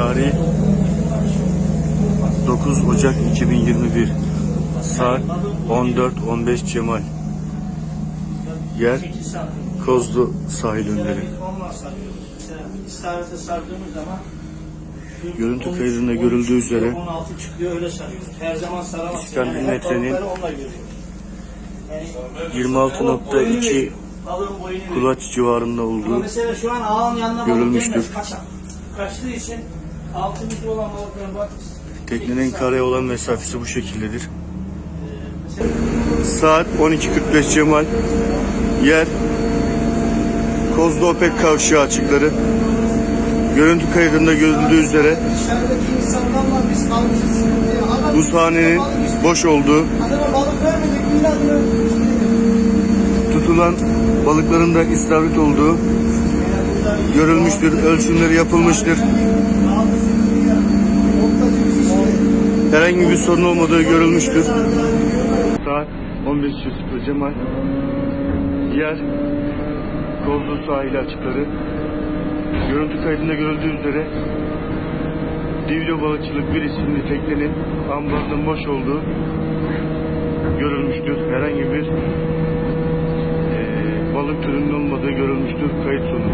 Tarih 9 Ocak 2021 Saat 14.15 Cemal Yer Kozlu sahil önleri Görüntü kaydında görüldüğü üzere 16 çıkıyor öyle sarıyoruz. Her zaman saramazsın. İskandinav metrenin balıkları onunla görüyoruz. Yani 26.2 balığın boyunu görüyoruz. kulaç civarında olduğu görülmüştür. Kaçtığı için altımızda olan balıkların bak teknenin karaya olan mesafesi bu şekildedir. mesela Saat 12.45 Cemal Yer Kozlu Opek kavşağı açıkları Görüntü kaydında görüldüğü üzere. Adam buzhanenin boş olduğu tutulan balıkların da istavrit olduğu görülmüştür, ölçümleri yapılmıştır. Herhangi bir sorun olmadığı görülmüştür. Saat 15.00 Cemal. Yer Kozlu sahili açıkları. Görüntü kaydında görüldüğü üzere Divlo Balıkçılık bir isimli teknenin ambarının boş olduğu görülmüştür. Herhangi bir eee, balık türünün olmadığı görülmüştür kayıt sonu.